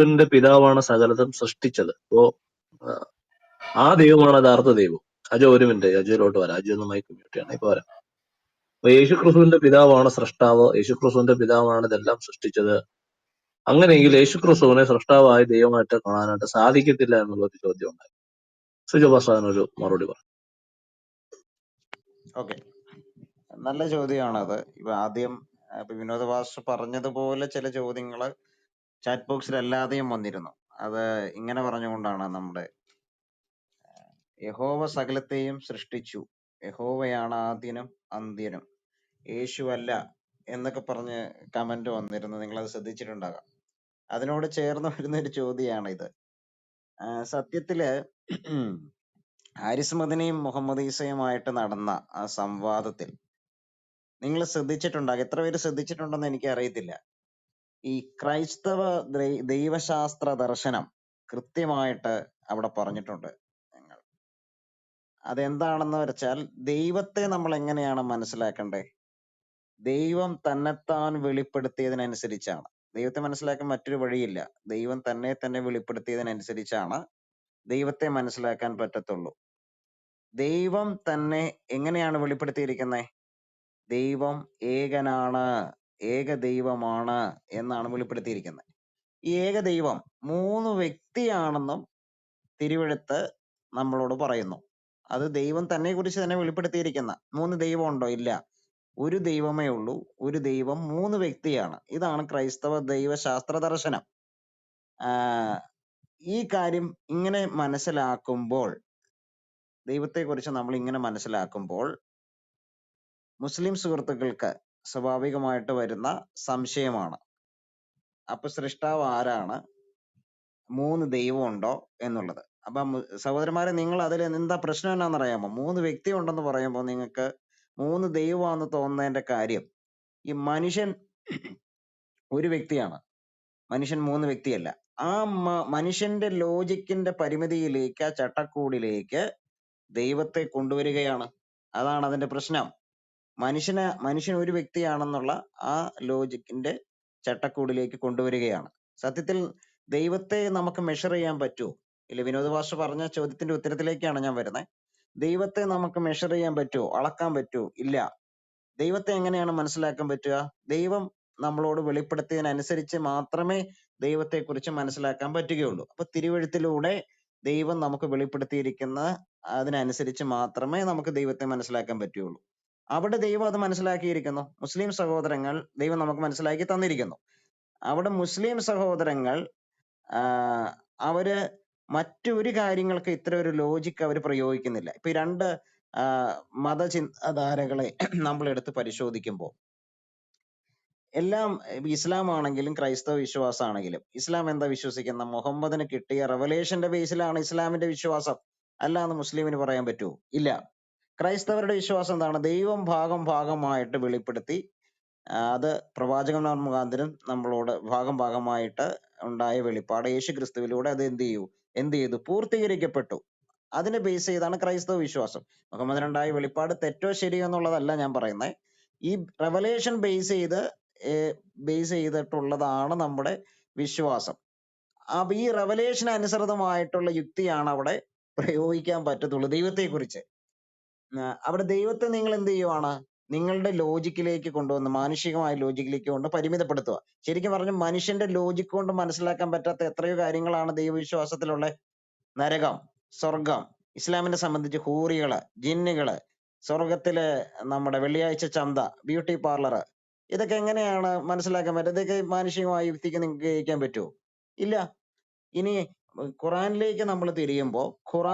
യേശുക്രിസ്തുവിന്റെ പിതാവാണ് സകലതും സൃഷ്ടിച്ചത്. അപ്പോ ആ, ദൈവമാണ് യഥാർത്ഥ ദൈവം. അജോ ഒരു മിനിറ്റ് അജോയിലോട്ട് വരാം. അജോ ഒന്ന് മൈക്ക് ചെയ്യണം. ഇപ്പൊ വരാം. അപ്പൊ യേശു യേശുക്രിസ്തുവിന്റെ പിതാവാണ് സൃഷ്ടാവ് യേശു യേശുക്രിസ്തുവിന്റെ പിതാവാണ് ഇതെല്ലാം സൃഷ്ടിച്ചത്. അങ്ങനെയെങ്കിൽ യേശു ക്രിസ്തുവിനെ സൃഷ്ടാവായ ദൈവമായിട്ട് കാണാനായിട്ട് സാധിക്കത്തില്ല എന്നുള്ളൊരു ചോദ്യം ഉണ്ടായി. സുജോ ഒരു മറുപടി പറഞ്ഞു ഓക്കെ. നല്ല ചോദ്യമാണത്. ഇപ്പൊ ആദ്യം ഇപ്പൊ വിനോദ ഭാഷ പറഞ്ഞതുപോലെ ചില ചോദ്യങ്ങൾ ചാറ്റ് ബോക്സിൽ അല്ലാതെയും വന്നിരുന്നു. അത് ഇങ്ങനെ പറഞ്ഞുകൊണ്ടാണ് നമ്മുടെ യഹോവ സകലത്തെയും സൃഷ്ടിച്ചു. യഹോവയാണ് ആദ്യനും അന്ത്യനും. യേശു അല്ല എന്നൊക്കെ പറഞ്ഞ് കമന്റ് വന്നിരുന്നു. നിങ്ങൾ അത് ശ്രദ്ധിച്ചിട്ടുണ്ടാകാം. അതിനോട് ചേർന്ന് വരുന്ന ഒരു ചോദ്യമാണ് ഇത് സത്യത്തിൽ ഹാരിസ് മദനിയും മുഹമ്മദ് ഈസയുമായിട്ട് നടന്ന ആ സംവാദത്തിൽ നിങ്ങൾ ശ്രദ്ധിച്ചിട്ടുണ്ടാകും. എത്ര പേര് ശ്രദ്ധിച്ചിട്ടുണ്ടെന്ന് എനിക്ക് അറിയത്തില്ല ഈ ക്രൈസ്തവ ദൈവശാസ്ത്ര ദർശനം കൃത്യമായിട്ട് അവിടെ പറഞ്ഞിട്ടുണ്ട് ഞങ്ങൾ. അതെന്താണെന്ന് വെച്ചാൽ ദൈവത്തെ നമ്മൾ എങ്ങനെയാണ് മനസ്സിലാക്കേണ്ടത് ദൈവം തന്നെത്താൻ വെളിപ്പെടുത്തിയതിനനുസരിച്ചാണ്. ദൈവത്തെ മനസ്സിലാക്കാൻ മറ്റൊരു വഴിയില്ല. ദൈവം തന്നെ തന്നെ വെളിപ്പെടുത്തിയതിനനുസരിച്ചാണ് ദൈവത്തെ മനസ്സിലാക്കാൻ പറ്റത്തുള്ളൂ. ദൈവം തന്നെ എങ്ങനെയാണ് വെളിപ്പെടുത്തിയിരിക്കുന്നത് ദൈവം ഏകനാണ്. ഏക ദൈവമാണ് എന്നാണ് വെളിപ്പെടുത്തിയിരിക്കുന്നത്. ഈ ഏക ദൈവം മൂന്ന് വ്യക്തിയാണെന്നും തിരുവെഴുത്ത് നമ്മളോട് പറയുന്നു. അത് ദൈവം തന്നെ കുറിച്ച് തന്നെ വെളിപ്പെടുത്തിയിരിക്കുന്ന മൂന്ന് ദൈവം ഉണ്ടോ ഇല്ല. ഒരു ദൈവമേ ഉള്ളൂ. ഒരു ദൈവം മൂന്ന് വ്യക്തിയാണ്. ഇതാണ് ക്രൈസ്തവ ദൈവശാസ്ത്ര ദർശനം. ആ, ഈ കാര്യം ഇങ്ങനെ മനസ്സിലാക്കുമ്പോൾ ദൈവത്തെക്കുറിച്ച് നമ്മൾ ഇങ്ങനെ മനസ്സിലാക്കുമ്പോൾ മുസ്ലിം സുഹൃത്തുക്കൾക്ക് സ്വാഭാവികമായിട്ട് വരുന്ന സംശയമാണ്. അപ്പൊ സൃഷ്ടാവ് ആരാണ്? മൂന്ന് ദൈവം ഉണ്ടോ എന്നുള്ളത്. അപ്പൊ സഹോദരന്മാരെ നിങ്ങൾ അതിൽ എന്താ പ്രശ്നം എന്നാന്ന് അറിയാമോ മൂന്ന് വ്യക്തി ഉണ്ടെന്ന് പറയുമ്പോൾ നിങ്ങൾക്ക് മൂന്ന് ദൈവമാണെന്ന് തോന്നുന്നതിന്റെ കാര്യം ഈ മനുഷ്യൻ ഒരു വ്യക്തിയാണ്. മനുഷ്യൻ മൂന്ന് വ്യക്തിയല്ല. ആ മനുഷ്യന്റെ ലോജിക്കിന്റെ പരിമിതിയിലേക്ക് ആ ചട്ടക്കൂടിലേക്ക് ദൈവത്തെ കൊണ്ടുവരികയാണ്. അതാണ് അതിന്റെ പ്രശ്നം. മനുഷ്യനെ മനുഷ്യൻ ഒരു വ്യക്തിയാണെന്നുള്ള ആ ലോജിക്കിന്റെ ചട്ടക്കൂടിലേക്ക് കൊണ്ടുവരികയാണ്. സത്യത്തിൽ ദൈവത്തെ നമുക്ക് മെഷർ ചെയ്യാൻ പറ്റുമോ? ഇല്ല വിനോദ ഭാഷ പറഞ്ഞ ചോദ്യത്തിന്റെ ഉത്തരത്തിലേക്കാണ് ഞാൻ വരുന്നത് ദൈവത്തെ നമുക്ക് മെഷർ ചെയ്യാൻ പറ്റുമോ? അളക്കാൻ പറ്റുമോ? ഇല്ല. ദൈവത്തെ എങ്ങനെയാണ് മനസ്സിലാക്കാൻ പറ്റുക? ദൈവം നമ്മളോട് വെളിപ്പെടുത്തിയതിനനുസരിച്ച് മാത്രമേ ദൈവത്തെക്കുറിച്ച് മനസ്സിലാക്കാൻ പറ്റുകയുള്ളൂ. അപ്പൊ തിരുവഴുത്തിലൂടെ ദൈവം നമുക്ക് വെളിപ്പെടുത്തിയിരിക്കുന്ന അതിനനുസരിച്ച് മാത്രമേ നമുക്ക് ദൈവത്തെ മനസ്സിലാക്കാൻ പറ്റുകയുള്ളൂ. അവിടെ ദൈവം അത് മനസ്സിലാക്കിയിരിക്കുന്നു. മുസ്ലിം സഹോദരങ്ങൾ ദൈവം നമുക്ക് മനസ്സിലാക്കി തന്നിരിക്കുന്നു. അവിടെ മുസ്ലിം സഹോദരങ്ങൾ അവർ മറ്റൊരു കാര്യങ്ങൾക്ക് ഇത്ര ഒരു ലോജിക്ക് അവർ പ്രയോഗിക്കുന്നില്ല. ഇപ്പൊ ഈ രണ്ട് മതചിന്താധാരകളെ നമ്മൾ എടുത്ത് പരിശോധിക്കുമ്പോൾ എല്ലാം ഇസ്ലാം ആണെങ്കിലും ക്രൈസ്തവ വിശ്വാസമാണെങ്കിലും ഇസ്ലാം എന്താ വിശ്വസിക്കുന്ന മുഹമ്മദിന് കിട്ടിയ റെവലേഷന്റെ ബേസിലാണ് ഇസ്ലാമിന്റെ വിശ്വാസം. അല്ലാന്ന് മുസ്ലിമിന് പറയാൻ പറ്റുമോ ഇല്ല. ക്രൈസ്തവരുടെ വിശ്വാസം എന്താണ്? ദൈവം ഭാഗം ഭാഗമായിട്ട് വെളിപ്പെടുത്തി അത് പ്രവാചകന്മാർ മുഖാന്തരം നമ്മളോട് ഭാഗം ഭാഗമായിട്ട് ഉണ്ടായ വെളിപ്പാട്. യേശു ക്രിസ്തുവിലൂടെ അത് എന്ത് ചെയ്യൂ? എന്ത് ചെയ്തു? പൂർത്തീകരിക്കപ്പെട്ടു. അതിനെ ബേസ് ചെയ്താണ് ക്രൈസ്തവ വിശ്വാസം. മുഹമ്മദിനുണ്ടായ വെളിപ്പാട് തെറ്റോ ശരിയോ എന്നുള്ളതല്ല ഞാൻ പറയുന്നത് ഈ റെവലേഷൻ ബേസ് ചെയ്ത് ബേസ് ചെയ്തിട്ടുള്ളതാണ് നമ്മുടെ വിശ്വാസം. അപ്പൊ ഈ റെവലേഷൻ അനുസൃതമായിട്ടുള്ള യുക്തിയാണ് അവിടെ പ്രയോഗിക്കാൻ പറ്റത്തുള്ളൂ ദൈവത്തെ കുറിച്ച് അവിടെ ദൈവത്തെ നിങ്ങൾ എന്ത് ചെയ്യുവാണ്? നിങ്ങളുടെ ലോജിക്കിലേക്ക് കൊണ്ടുവന്ന് മാനുഷികമായ ലോജിക്കിലേക്ക് കൊണ്ട് പരിമിതപ്പെടുത്തുക ശരിക്കും പറഞ്ഞ മനുഷ്യന്റെ ലോജിക് കൊണ്ട് മനസ്സിലാക്കാൻ പറ്റാത്ത എത്രയോ കാര്യങ്ങളാണ് ദൈവവിശ്വാസത്തിലുള്ള നരകം സ്വർഗം ഇസ്ലാമിനെ സംബന്ധിച്ച് ഹൂറികൾ ജിന്നുകൾ സ്വർഗത്തിലെ നമ്മുടെ വെള്ളിയാഴ്ച ചന്ത ബ്യൂട്ടി പാർലർ ഇതൊക്കെ എങ്ങനെയാണ് മനസ്സിലാക്കാൻ പറ്റുക? ഇതൊക്കെ മാനുഷികമായ യുക്തിക്ക് നിങ്ങൾക്ക് ഗ്രഹിക്കാൻ പറ്റുമോ ഇല്ല. ഇനി ഖുറാനിലേക്ക് നമ്മൾ തിരിയുമ്പോൾ ഖുറാൻ